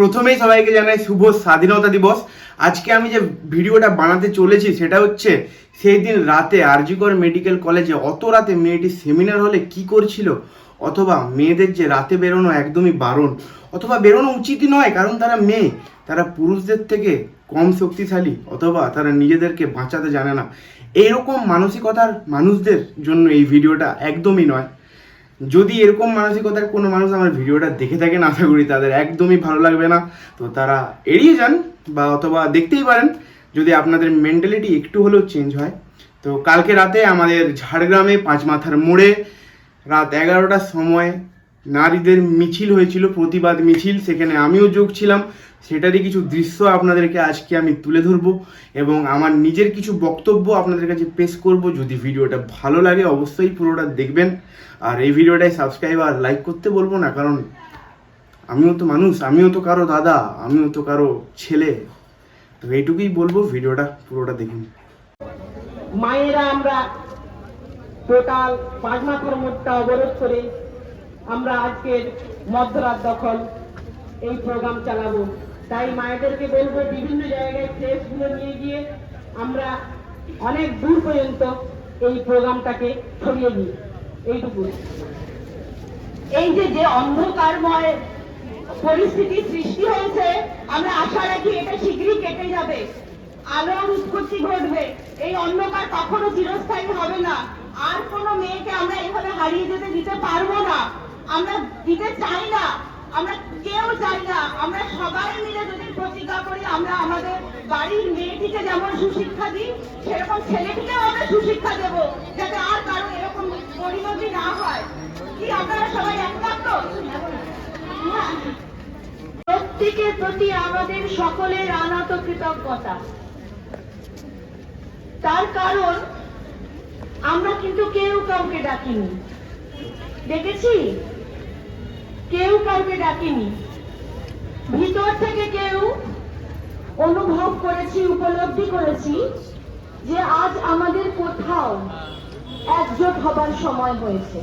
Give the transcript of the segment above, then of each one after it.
প্রথমেই সবাইকে জানাই শুভ স্বাধীনতা দিবস। আজকে আমি যে ভিডিওটা বানাতে চলেছি, সেটা হচ্ছে সেই দিন রাতে আরজিকর মেডিকেল কলেজে অত রাতে মেয়েটি সেমিনার হলে কি করছিল, অথবা মেয়েদের যে রাতে বেরোনো একদমই বারণ, অথবা বেরোনো উচিতই নয়, কারণ তারা মেয়ে, তারা পুরুষদের থেকে কম শক্তিশালী, অথবা তারা নিজেদেরকে বাঁচাতে জানে না। এইরকম মানসিকতার মানুষদের জন্য এই ভিডিওটা একদমই নয়। যদি এরকম মানসিকতার কোনো মানুষ আমার ভিডিওটা দেখে থাকেন, আশা করি তাদের একদমই ভালো লাগবে না। তো তারা এড়িয়ে যান বা অথবা দেখতেই পারেন, যদি আপনাদের মেন্টালিটি একটু হলেও চেঞ্জ হয়। তো কালকে রাতে আমাদের ঝাড়গ্রামে পাঁচ মাথার মোড়ে রাত এগারোটার সময় নারীদের মিছিল হয়েছিল, প্রতিবাদ মিছিল, সেখানে আমিও যোগ ছিলাম। সেটারই কিছু দৃশ্য আপনাদেরকে আজকে আমি তুলে ধরবো এবং আমার নিজের কিছু বক্তব্য আপনাদের কাছে পেশ করব। যদি ভিডিওটা ভালো লাগে, অবশ্যই পুরোটা দেখবেন। আর এই ভিডিওটায় সাবস্ক্রাইব আর লাইক করতে বলব না, কারণ আমিও তো মানুষ, আমিও তো কারও দাদা, আমিও তো কারও ছেলে। তো এইটুকুই বলব, ভিডিওটা পুরোটা দেখুন। মায়েরা আমরা টোটাল পাঁচ মাথার মোড়টা অবরোধ করে আমরা আজকের মধ্যরাত দখল এই প্রোগ্রাম চালাবো। তাই মায়েদেরকে বলব, বিভিন্ন জায়গায় প্রেসগুলো নিয়ে গিয়ে আমরা অনেক দূর পর্যন্ত এই প্রোগ্রামটাকে ছড়িয়ে দিই। এইটুকু। এই যে যে অন্ধকারময় পরিস্থিতি সৃষ্টি হয়েছে, আমরা আশা রাখি এটা শীঘ্রই কেটে যাবে। আলোর উৎপত্তি ঘটবে। এই অন্ধকার কখনো চিরস্থায়ী হবে না। আর কোনো মেয়েকে আমরা এভাবে হারিয়ে যেতে দিতে পারব আমরা দিতে চাই না, আমরা কেউ চাই না। আমরা সবাই মিলে যদি প্রতিজ্ঞা করি, আমরা আমাদের বাড়ির মেয়েটিকে যেমন সুশিক্ষা দিই, সেরকম ছেলেটিকেও আমরা সুশিক্ষা দেব, যাতে আর কারও এরকম পরিণতি না হয়। কি আপনারা সবাই একমত? তো হ্যাঁ। প্রত্যেকের প্রতি আমাদের সকলের আনাত কৃতজ্ঞতা। তার কারণ, আমরা কিন্তু কেউ কাউকে ডাকিনি। দেখেছি? কেউ কাউকে ডাকেনি। ভিতর থেকে কেউ অনুভব করেছি, উপলব্ধি করেছি যে আজ আমাদের কোথাও একজোট হবার সময় হয়েছে।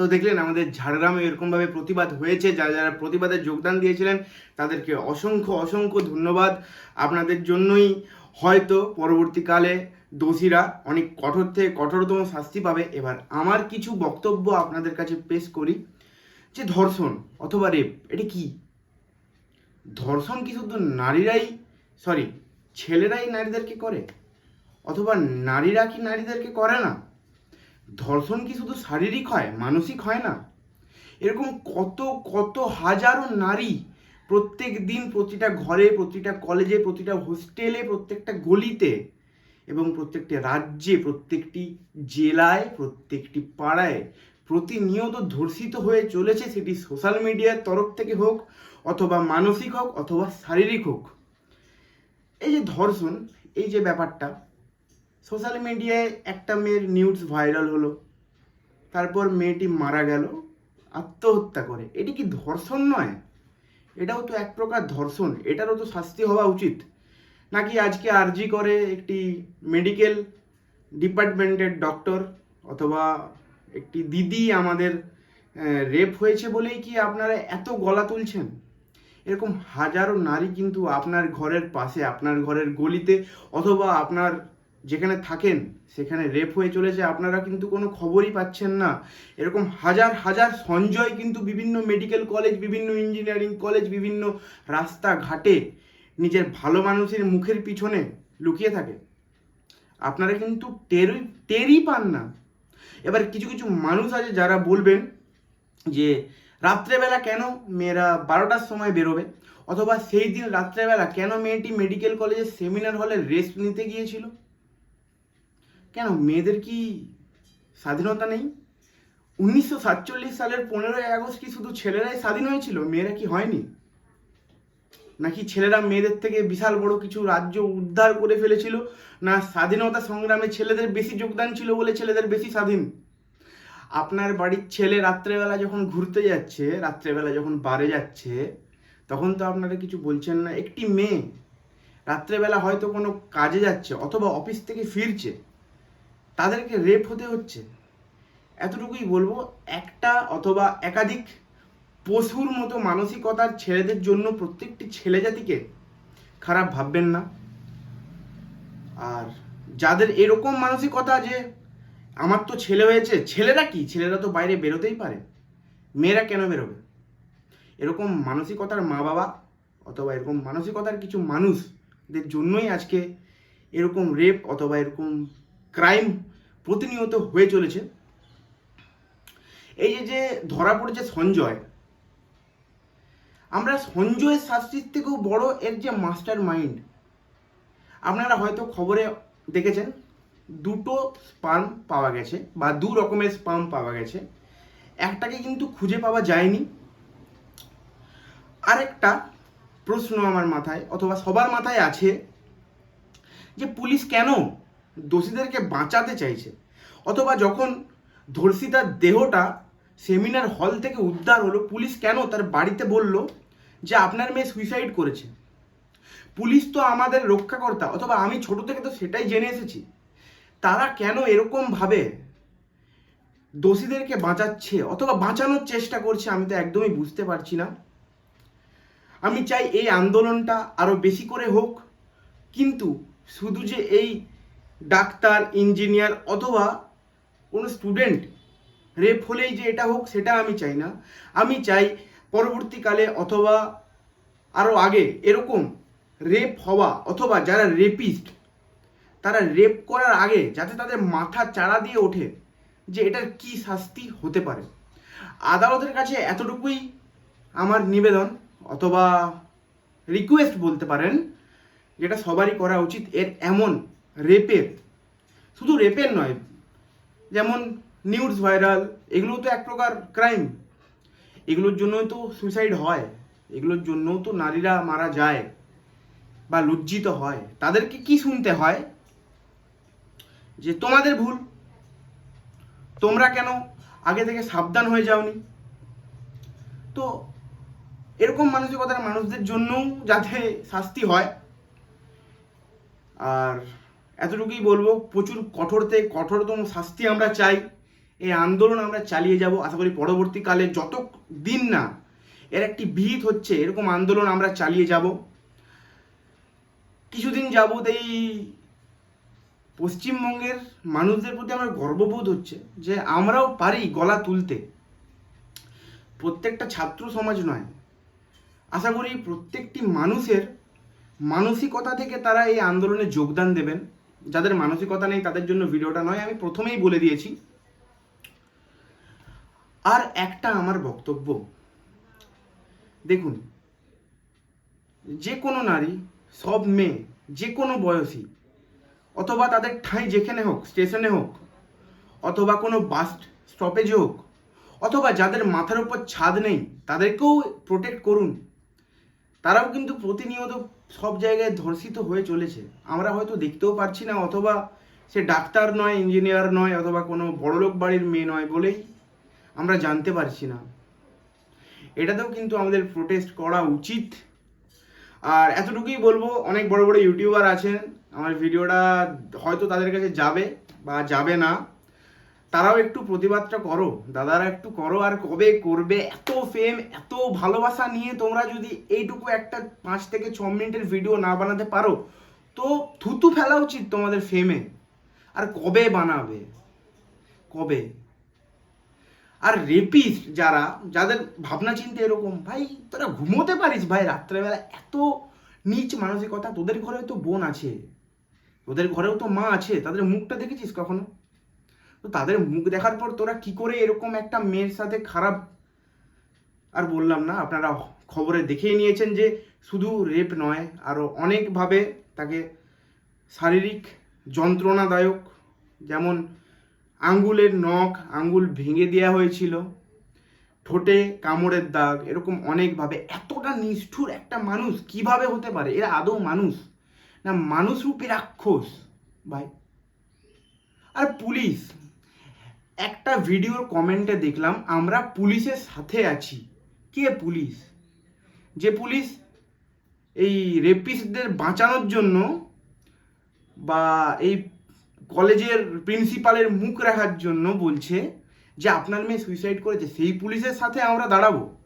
তো দেখলেন আমাদের ঝাড়গ্রামে এরকমভাবে প্রতিবাদ হয়েছে, যারা যারা প্রতিবাদে যোগদান দিয়েছিলেন তাদেরকে অসংখ্য অসংখ্য ধন্যবাদ। আপনাদের জন্যই হয়তো পরবর্তীকালে দোষীরা অনেক কঠোর থেকে কঠোরতম শাস্তি পাবে। এবার আমার কিছু বক্তব্য আপনাদের কাছে পেশ করি, যে ধর্ষণ অথবা রেপ এটা কি? ধর্ষণ কি শুধু নারীরাই সরি ছেলেরাই নারীদেরকে করে? অথবা নারীরা কি নারীদেরকে করে না? ধর্ষণ কি শুধু শারীরিক হয়? মানসিক হয় না। এরকম কত কত হাজারো নারী প্রত্যেক দিন প্রতিটা ঘরে, প্রতিটা কলেজে প্রতিটা হোস্টেলে প্রত্যেকটা গলিতে এবং প্রত্যেকটি রাজ্যে, প্রত্যেকটি জেলায়, প্রত্যেকটি পাড়ায় প্রতিনিয়ত ধর্ষিত হয়ে চলেছে সেটি সোশ্যাল মিডিয়ার তরফ থেকে হোক অথবা মানসিক হোক অথবা শারীরিক হোক। এই যে ধর্ষণ, এই যে ব্যাপারটা সোশ্যাল মিডিয়ায় একটা মেয়ের নিউজ ভাইরাল হলো, তারপর মেয়েটি মারা গেল, আত্মহত্যা করে। এটি কি ধর্ষণ নয়? এটাও তো এক প্রকার ধর্ষণ, এটারও তো শাস্তি হওয়া উচিত। নাকি আজকে আরজি করে একটি মেডিকেল ডিপার্টমেন্টের ডক্টর অথবা একটি দিদি আমাদের রেপ হয়েছে বলেই কি আপনারা এত গলা তুলছেন? এরকম হাজারো নারী কিন্তু আপনার ঘরের পাশে, আপনার ঘরের গলিতে অথবা আপনার যেখানে থাকেন, সেখানে রেপ হয়ে চলেছে, আপনারা কিন্তু কোনো খবরই পাচ্ছেন না। এরকম হাজার হাজার সঞ্জয় কিন্তু বিভিন্ন মেডিকেল কলেজ বিভিন্ন ইঞ্জিনিয়ারিং কলেজ বিভিন্ন রাস্তাঘাটে নিজের ভালো মানুষের মুখের পিছনে লুকিয়ে থাকে। আপনারা কিন্তু টেরই টেরই পান না। এবার কিছু কিছু মানুষ আছে যারা বলবেন যে, রাত্রেবেলা কেন মেয়েরা বারোটার সময় বেরোবে? অথবা সেই দিন রাত্রেবেলা কেন মেয়েটি মেডিকেল কলেজের সেমিনার হলে রেস্ট নিতে গিয়েছিল? কেন? মেয়েদের কি স্বাধীনতা নেই? উনিশশো সাতচল্লিশ সালের পনেরোই আগস্ট কি শুধু ছেলেরাই স্বাধীন হয়েছিল? মেয়েরা কি হয়নি? নাকি ছেলেরা মেয়েদের থেকে বিশাল বড় কিছু রাজ্য উদ্ধার করে ফেলেছিল? না স্বাধীনতা সংগ্রামে ছেলেদের বেশি যোগদান ছিল বলে ছেলেদের বেশি স্বাধীন? আপনার বাড়ির ছেলে রাত্রেবেলা যখন ঘুরতে যাচ্ছে, রাত্রেবেলা যখন বারে যাচ্ছে, তখন তো আপনারা কিছু বলছেন না। একটি মেয়ে রাত্রেবেলা হয়তো কোনো কাজে যাচ্ছে অথবা অফিস থেকে ফিরছে। তাদেরকে রেপ হতে হচ্ছে। এতটুকুই বলব, একটা অথবা একাধিক পশুর মতো মানসিকতার ছেলেদের জন্য প্রত্যেকটি ছেলে জাতিকে খারাপ ভাববেন না। আর যাদের এরকম মানসিকতা যে, আমার তো ছেলে হয়েছে ছেলেরা কি? ছেলেরা তো বাইরে বেরোতেই পারে। মেয়েরা কেন বেরোবে? এরকম মানসিকতার মা বাবা অথবা এরকম মানসিকতার কিছু মানুষদের জন্যই আজকে এরকম রেপ অথবা এরকম ক্রাইম প্রতিনিয়ত হয়ে চলেছে। এই যে ধরা পড়েছে সঞ্জয়, আমরা সঞ্জয়ের শাস্তির থেকেও বড় এর যে মাস্টার মাইন্ড আপনারা হয়তো খবরে দেখেছেন, দুটো স্পাম পাওয়া গেছে, বা দু রকমের স্পার্ম পাওয়া গেছে। একটাকে কিন্তু খুঁজে পাওয়া যায়নি। আরেকটা প্রশ্ন আমার মাথায়, অথবা সবার মাথায় আছে যে, পুলিশ কেন দোষীদেরকে বাঁচাতে চাইছে। অথবা যখন ধর্ষিতার দেহটা সেমিনার হল থেকে উদ্ধার হলো, পুলিশ কেন তার বাড়িতে বলল যে আপনার মেয়ে সুইসাইড করেছে? পুলিশ তো আমাদের রক্ষাকর্তা, অথবা আমি ছোট থেকে তো সেটাই জেনে এসেছি। তারা কেন এরকম ভাবে দোষীদেরকে বাঁচাচ্ছে, অথবা বাঁচানোর চেষ্টা করছে আমি তো একদমই বুঝতে পারছি না। আমি চাই এই আন্দোলনটা আরও বেশি করে হোক, কিন্তু শুধু যে এই ডাক্তার, ইঞ্জিনিয়ার অথবা কোনো স্টুডেন্ট রেপ হলেই যে এটা হোক, সেটা আমি চাই না। আমি চাই পরবর্তীকালে অথবা আরও আগে এরকম রেপ হওয়া অথবা যারা রেপিস্ট, তারা রেপ করার আগে যাতে তাদের মাথা চাড়া দিয়ে ওঠে যে এটার কি শাস্তি হতে পারে। আদালতের কাছে এতটুকুই আমার নিবেদন অথবা রিকোয়েস্ট বলতে পারেন, যেটা সবারই করা উচিত। এর এমন রেপের। শুধু রেপের নয়, যেমন নিউজ ভাইরাল, এগুলো তো এক প্রকার ক্রাইম। এগুলোর জন্যই তো সুইসাইড হয়, এগুলোর জন্যও তো নারীরা মারা যায় বা লজ্জিত হয়। তাদেরকে কি শুনতে হয়? যে তোমাদের ভুল, তোমরা কেন আগে থেকে সাবধান হয়ে যাওনি? তো এরকম মানসিকতার মানুষদের জন্যও যাতে শাস্তি হয়। আর এতটুকুই বলব, প্রচুর কঠোর থেকে কঠোরতম শাস্তি আমরা চাই। এই আন্দোলন আমরা চালিয়ে যাব। আশা করি পরবর্তীকালে যত দিন না এর একটি ভিত হচ্ছে, এরকম আন্দোলন আমরা চালিয়ে যাব। কিছুদিন যাবত এই পশ্চিমবঙ্গের মানুষদের প্রতি আমার গর্ববোধ হচ্ছে যে আমরাও পারি গলা তুলতে। প্রত্যেকটা ছাত্র সমাজ নয়। আশা করি প্রত্যেকটি মানুষের মানসিকতা থেকে তারা এই আন্দোলনে যোগদান দেবেন। যাদের মানসিকতা নেই, তাদের জন্য ভিডিওটা নয়, আমি প্রথমেই বলে দিয়েছি। আর একটা আমার বক্তব্য। দেখুন, যে কোনো নারী, সব মেয়ে, যে কোনো বয়সী, অথবা তাদের ঠাঁই যেখানে হোক, স্টেশনে হোক, অথবা কোনো বাস স্টপেজে হোক, অথবা যাদের মাথার উপর ছাদ নেই, তাদেরকেও প্রোটেক্ট করুন। তারাও কিন্তু প্রতিনিয়ত সব জায়গায় ধর্ষিত হয়ে চলেছে। আমরা হয়তো দেখতেও পারছি না, অথবা সে ডাক্তার নয় ইঞ্জিনিয়ার নয়, অথবা কোনো বড়লোক বাড়ির মেয়ে নয় বলেই আমরা জানতে পারছি না। এটাতেও কিন্তু আমাদের প্রোটেস্ট করা উচিত। আর এতটুকুই বলব, অনেক বড় বড় ইউটিউবার আছেন, আমার ভিডিওটা হয়তো তাদের কাছে যাবে বা যাবে না। তারাও একটু প্রতিবাদটা করো, দাদারা একটু করো, আর কবে করবে, এত ফেম এত ভালোবাসা নিয়ে তোমরা যদি এইটুকু একটা পাঁচ থেকে ছ মিনিটের ভিডিও না বানাতে পারো, তো থুতু ফেলা উচিত তোমাদের ফেমে আর কবে বানাবে? কবে? আর রেপিস্ট যারা, যাদের ভাবনা চিন্তা এরকম, ভাই, তোরা ঘুমোতে পারিস, ভাই, রাত্রেবেলা এত নিচ মানসিকতা, তোদের ঘরেও তো বোন আছে, তোদের ঘরেও তো মা আছে, তাদের মুখটা দেখেছিস কখনো? তো তাদের মুখ দেখার পর তোরা কি করে এরকম একটা মেয়ের সাথে খারাপ? আর বললাম না, আপনারা খবরে দেখেই নিয়েছেন যে শুধু রেপ নয় আরও অনেকভাবে তাকে শারীরিক যন্ত্রণাদায়ক, যেমন আঙ্গুলের নখ, আঙ্গুল ভেঙে দেওয়া হয়েছিল, ঠোঁটে কামড়ের দাগ, এরকম অনেকভাবে। এতটা নিষ্ঠুর একটা মানুষ কীভাবে হতে পারে? এরা আদৌ মানুষ? না, মানুষ রূপে রাক্ষস, ভাই। আর পুলিশ একটা ভিডিওর কমেন্টে দেখলাম, আমরা পুলিশের সাথে আছি। কে পুলিশ? যে পুলিশ এই রেপিস্টদের বাঁচানোর জন্য বা এই কলেজের প্রিন্সিপালের মুখ রাখার জন্য বলছে যে, আপনার মেয়ে সুইসাইড করেছে, সেই পুলিশের সাথে আমরা দাঁড়াবো।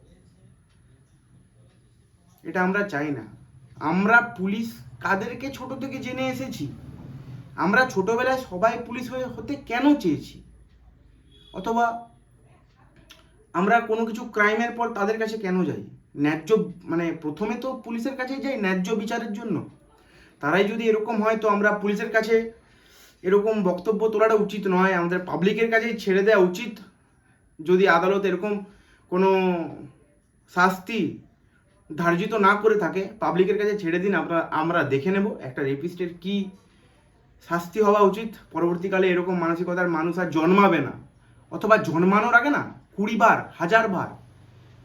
এটা আমরা চাই না। আমরা পুলিশ কাদেরকে ছোট থেকে জেনে এসেছি? আমরা ছোটবেলায় সবাই পুলিশ হয়ে হতে কেন চেয়েছি? অথবা আমরা কোনো কিছু ক্রাইমের পর তাদের কাছে কেন যাই? ন্যায্য মানে প্রথমে তো পুলিশের কাছেই যাই ন্যায্য বিচারের জন্য। তারাই যদি এরকম হয় তো আমরা পুলিশের কাছে এরকম বক্তব্য তোলাটা উচিত নয়। আমাদের পাবলিকের কাছেই ছেড়ে দেওয়া উচিত। যদি আদালত এরকম কোনো শাস্তি ধার্যিত না করে থাকে পাবলিকের কাছে ছেড়ে দিন, আমরা আমরা দেখে নেব একটা রেপিস্টের কি শাস্তি হওয়া উচিত। পরবর্তীকালে এরকম মানসিকতার মানুষ আর জন্মাবে না। অথবা জন্মানোর আগে না কুড়ি বার হাজার বার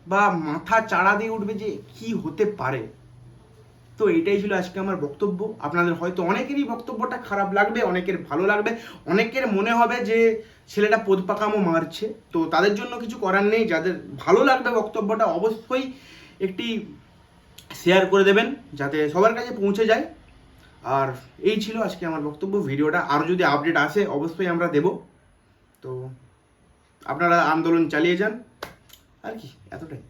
বা মাথা চাড়া দিয়ে উঠবে যে কি হতে পারে। তো এটাই ছিল আজকে আমার বক্তব্য। আপনাদের হয়তো অনেকেরই বক্তব্যটা খারাপ লাগবে, অনেকের ভালো লাগবে, অনেকের মনে হবে যে ছেলেটা পোদপাকামো মারছে। তো তাদের জন্য কিছু করার নেই, যাদের ভালো লাগবে বক্তব্যটা অবশ্যই একটি শেয়ার করে দেবেন, যাতে সবার কাছে পৌঁছে যায়। আর এই ছিল আজকে আমার বক্তব্য, ভিডিওটা। আরও যদি আপডেট আসে, অবশ্যই আমরা দেব। তো আপনারা আন্দোলন চালিয়ে যান। আর কি এতটাই।